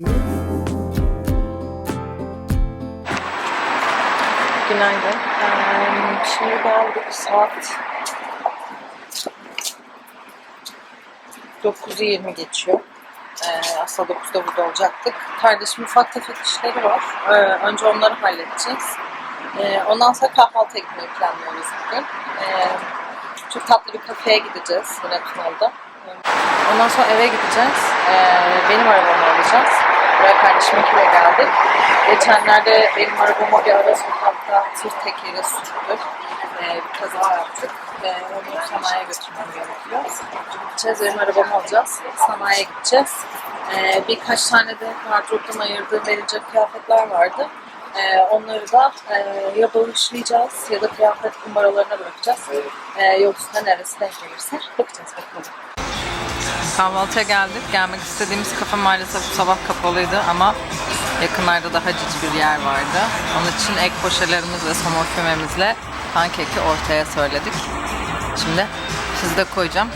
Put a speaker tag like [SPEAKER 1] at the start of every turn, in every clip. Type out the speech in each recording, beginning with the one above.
[SPEAKER 1] Günaydın. Şimdi geldik saat 9.20 geçiyor. Ee, aslında 9'da burada olacaktık. Kardeşimin ufak tefek işleri var. Önce onları halledeceğiz. Ondan sonra kahvaltı gitmeyi planlıyoruz bugün. Çok tatlı bir kafeye gideceğiz yine Tunalı'da. Ee, Ondan sonra eve gideceğiz. Ee, benim arabamı alacağız. Buraya kardeşiminkiyle geldik. Geçenlerde benim arabama bir ara sokakta tır tekeri sürdü. Ee, bir kaza yaptık. Ee, onu sanayiye götürmem gerekiyor. Gideceğiz, benim arabamı alacağız. Sanayiye gideceğiz. Ee, birkaç tane de wardrobe'dan ayırdığım verilecek kıyafetler vardı. Ee, onları da e, ya bağışlayacağız ya da kıyafet kumbaralarına bırakacağız. Ee, yoksa neresi denk gelirse bakacağız bakalım. Kahvaltıya geldik. Gelmek istediğimiz kafe maalesef sabah kapalıydı ama yakınlarda daha cici bir yer vardı. Onun için ek poşelerimiz ve somon kümemizle pankeki ortaya söyledik. Şimdi sizi de koyacağım.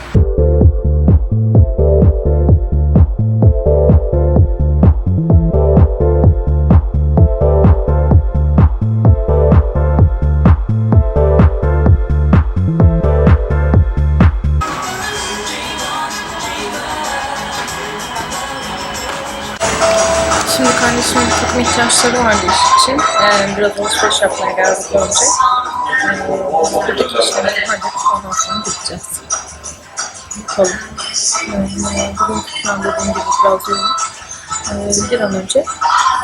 [SPEAKER 1] İhtiyaçları vardı iş için. Ee, biraz alışveriş yapmaya geldik önce. Buradaki işlemleri halledip ondan sonra gideceğiz. Bakalım. Bugün plan dediğim gibi biraz yoğun. Bir an önce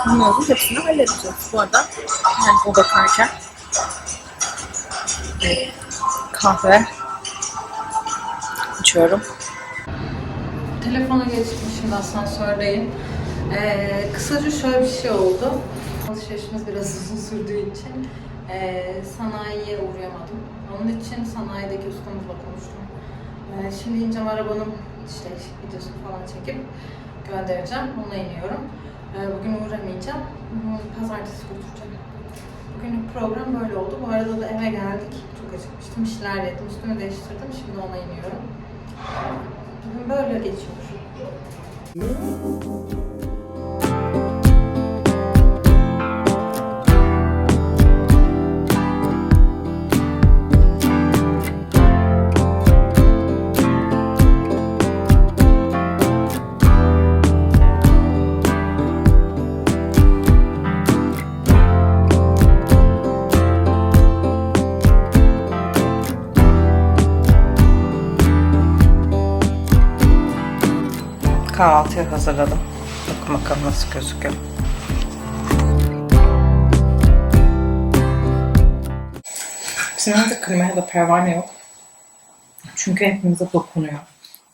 [SPEAKER 1] bunların hepsini halledeceğiz. Bu arada yani o bakarken e, kahve içiyorum. Telefona geçtim şimdi asansördeyim. Ee, kısaca şöyle bir şey oldu. Alışverişimiz biraz uzun sürdüğü için ee, sanayiye uğrayamadım. Onun için sanayideki ustamızla konuştum. Ee, şimdi ineceğim arabanın işte videosunu falan çekip göndereceğim. Ona iniyorum. Ee, bugün uğramayacağım. Hmm, Pazartesi götüreceğim. Bugünlük program böyle oldu. Bu arada da eve geldik. Çok acıkmıştım. İşler yedim. Üstümü değiştirdim. Şimdi ona iniyorum. Bugün böyle geçiyor. Kahvaltıyı hazırladım. Bakın bakalım nasıl gözüküyor. Bizim evde klima da pervane yok. Çünkü hepimize dokunuyor.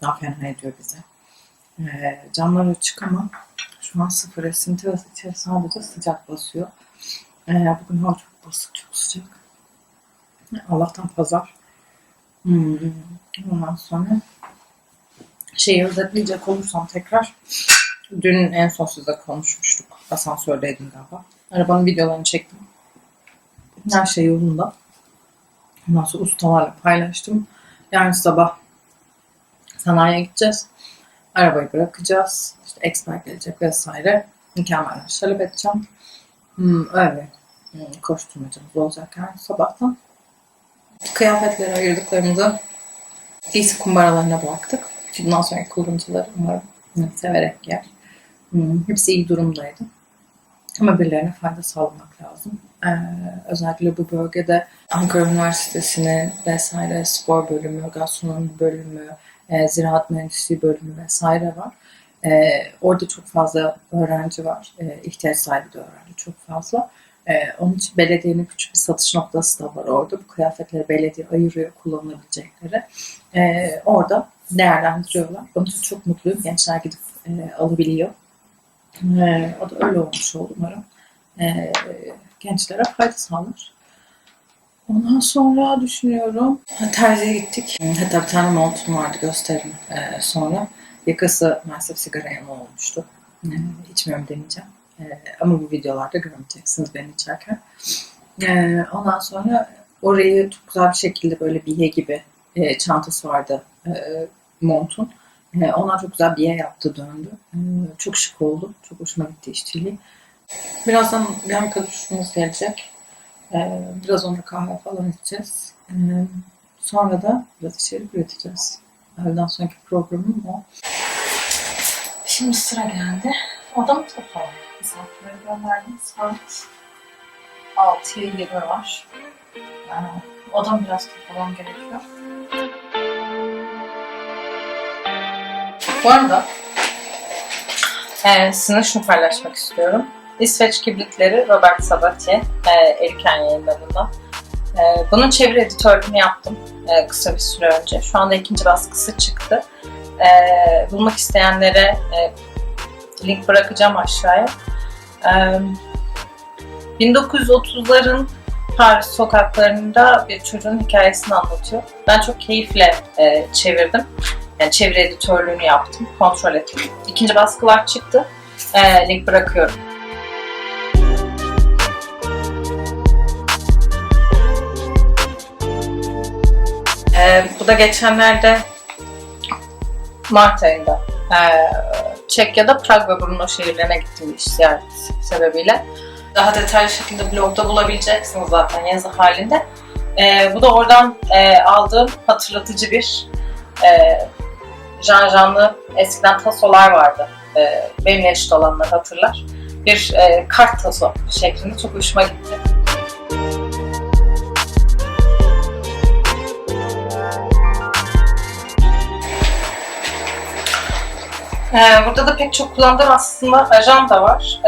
[SPEAKER 1] Daha fena ediyor bize. Ee, camlar açık ama şu an sıfır esinti ve içeri sadece sıcak basıyor. Ee, bugün hava çok basık, çok sıcak. Allah'tan pazar. Hmm. Ondan sonra şeyi özetleyecek olursam tekrar dün en son size konuşmuştuk. Asansördeydim galiba. Arabanın videolarını çektim. Her şey yolunda. Ondan sonra ustalarla paylaştım. Yarın sabah sanayiye gideceğiz. Arabayı bırakacağız. İşte expert gelecek vesaire. Mükemmel talep edeceğim. Hmm, öyle hmm, koşturmacamız olacak yarın sabahtan. Kıyafetleri ayırdıklarımızı giysi kumbaralarına bıraktık. Bundan sonraki kullanıcılar umarım severek yer. Hmm, hepsi iyi durumdaydı. Ama birilerine fayda sağlamak lazım. Ee, özellikle bu bölgede Ankara Üniversitesi'nin vesaire spor bölümü, gastronomi bölümü, e, ziraat mühendisliği bölümü vesaire var. E, orada çok fazla öğrenci var. E, ihtiyaç sahibi de öğrenci çok fazla. E, onun için belediyenin küçük bir satış noktası da var orada. Bu kıyafetleri belediye ayırıyor kullanabilecekleri. E, orada değerlendiriyorlar. Onun için çok mutluyum. Gençler gidip e, alabiliyor. E, o da öyle olmuş oldu umarım. E, gençlere fayda sağlar. Ondan sonra düşünüyorum. Terziye gittik. Hatta bir tane montum vardı gösteririm e, sonra. Yakası maalesef sigara yanı olmuştu. E, içmiyorum demeyeceğim. E, ama bu videolarda görmeyeceksiniz beni içerken. E, ondan sonra orayı çok güzel bir şekilde böyle bilye gibi e, çantası vardı e, montun. E, onlar çok güzel bir yer yaptı döndü. E, çok şık oldu. Çok hoşuma gitti işçiliği. Birazdan bir arkadaşımız gelecek. E, biraz ona kahve falan içeceğiz. E, sonra da biraz içerik üreteceğiz. Öğleden sonraki programım o. Şimdi sıra geldi. Odamı toparlayayım. Misafirleri gönderdim. Saat 6'ya 20 var. Yani odam biraz toparlamam gerekiyor. Bu arada e, sizinle şunu paylaşmak istiyorum. İsveç Kibritleri Robert Sabatier, e, Erken yayınlarında. E, bunun çeviri editörlüğünü yaptım e, kısa bir süre önce. Şu anda ikinci baskısı çıktı. E, bulmak isteyenlere e, link bırakacağım aşağıya. E, 1930'ların Paris sokaklarında bir çocuğun hikayesini anlatıyor. Ben çok keyifle e, çevirdim. Yani çeviri editörlüğünü yaptım, kontrol ettim. İkinci baskılar çıktı. E, link bırakıyorum. E, bu da geçenlerde Mart ayında e, Çekya'da Prag ve Brno şehirlerine gittim iş ziyaret sebebiyle. Daha detaylı şekilde blogda bulabileceksiniz zaten yazı halinde. E, bu da oradan e, aldığım hatırlatıcı bir e, Jean Jean'lı eskiden tasolar vardı. E, benimle eşit olanlar hatırlar. Bir e, kart taso şeklinde çok hoşuma gitti. Ee, burada da pek çok kullandığım aslında ajanda var.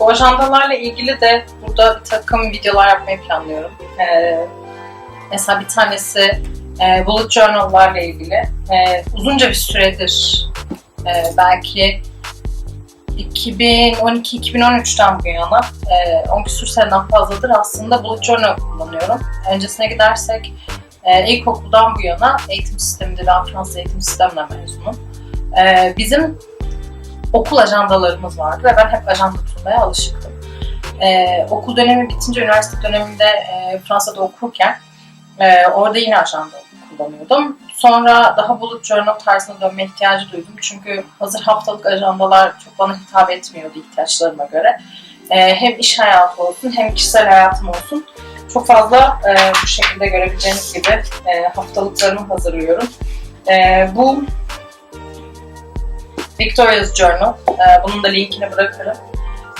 [SPEAKER 1] Bu ajandalarla ilgili de burada bir takım videolar yapmayı planlıyorum. Ee, mesela bir tanesi e, bullet journal'larla ilgili. E, uzunca bir süredir e, belki 2012-2013'ten bu yana e, 10 küsur seneden fazladır aslında bullet journal kullanıyorum. Öncesine gidersek e, ilkokuldan bu yana eğitim sisteminde ben Fransız eğitim sistemine mezunum. E, bizim okul ajandalarımız vardı ve ben hep ajanda tutmaya alışıktım. E, okul dönemi bitince üniversite döneminde e, Fransa'da okurken e, orada yine ajanda kullanıyordum. Sonra daha bullet journal tarzına dönme ihtiyacı duydum. Çünkü hazır haftalık ajandalar çok bana hitap etmiyordu ihtiyaçlarıma göre. E, hem iş hayatı olsun hem kişisel hayatım olsun. Çok fazla e, bu şekilde görebileceğiniz gibi e, haftalıklarımı hazırlıyorum. E, bu Victoria's Journal. E, bunun da linkini bırakırım.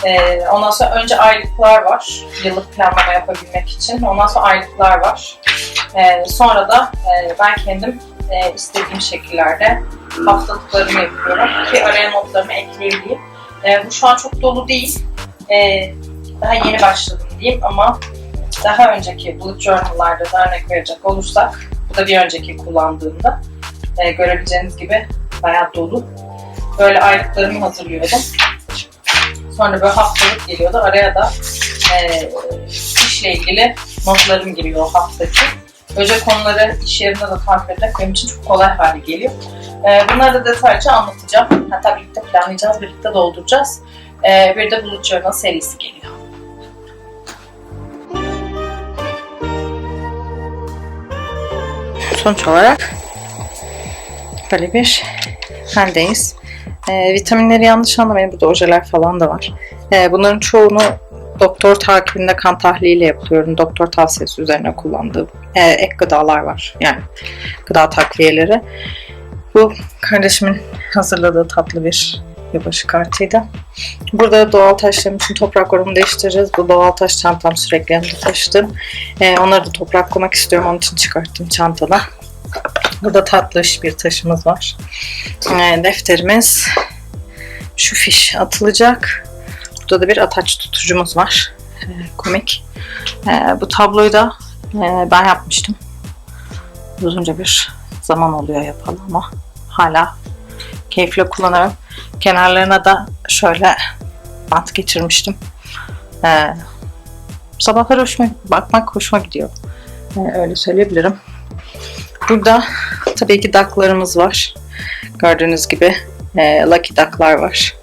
[SPEAKER 1] E, ondan sonra önce aylıklar var. Yıllık planlama yapabilmek için. Ondan sonra aylıklar var. E, sonra da e, ben kendim e, istediğim şekillerde haftalıklarımı yapıyorum. Ki araya notlarımı ekleyebileyim. Bu şu an çok dolu değil. Daha yeni başladım diyeyim ama daha önceki bullet journal'larda da örnek verecek olursak bu da bir önceki kullandığımda e, görebileceğiniz gibi bayağı dolu. Böyle aylıklarımı hazırlıyordum. Sonra böyle haftalık geliyordu. Araya da e, işle ilgili notlarım giriyor o haftaki. Böylece konuları iş yerinde de takip etmek benim için çok kolay hale geliyor. E, bunları da detaylıca anlatacağım. Hatta birlikte planlayacağız, birlikte dolduracağız. E, bir de Bullet Journal serisi geliyor. Sonuç olarak böyle bir haldeyiz. E, vitaminleri yanlış anlamayın. Burada ojeler falan da var. E, bunların çoğunu doktor takibinde kan tahliliyle yapıyorum. Doktor tavsiyesi üzerine kullandığım e, ek gıdalar var. Yani gıda takviyeleri. Bu kardeşimin hazırladığı tatlı bir yılbaşı kartıydı. Burada doğal taşlarım için toprak oranı değiştireceğiz. Bu doğal taş çantam sürekli yanımda taşıdım. E, onları da toprak koymak istiyorum. Onun için çıkarttım çantada. Burada tatlış bir taşımız var. E, defterimiz şu fiş atılacak. Burada da bir ataç tutucumuz var. E, komik. E, bu tabloyu da e, ben yapmıştım. Uzunca bir zaman oluyor yapalı ama hala keyifle kullanıyorum. Kenarlarına da şöyle bant geçirmiştim. E, sabahları hoşuma, bakmak hoşuma gidiyor. E, öyle söyleyebilirim. Burada tabii ki ducklarımız var. Gördüğünüz gibi e, Lucky Duck'lar var.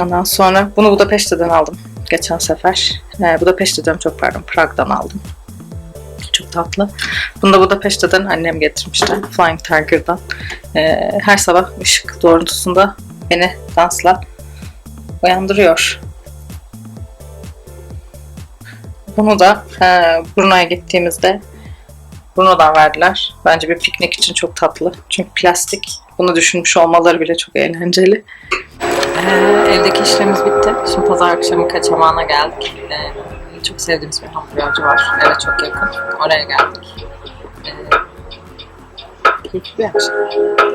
[SPEAKER 1] Ondan sonra bunu Budapeşte'den aldım geçen sefer. E, Budapeşte diyorum çok pardon Prag'dan aldım. Çok tatlı. Bunu da Budapeşte'den annem getirmişti. Flying Tiger'dan. Ee, her sabah ışık doğrultusunda beni dansla uyandırıyor. Bunu da e, Brunei'ye gittiğimizde Bruno'dan verdiler. Bence bir piknik için çok tatlı. Çünkü plastik. Bunu düşünmüş olmaları bile çok eğlenceli. Ee, evdeki işlerimiz bitti. Şimdi pazar akşamı kaçamağına geldik. Ee, çok sevdiğimiz bir hamburgerci var. Eve çok yakın. Oraya geldik. Ee, bir akşam.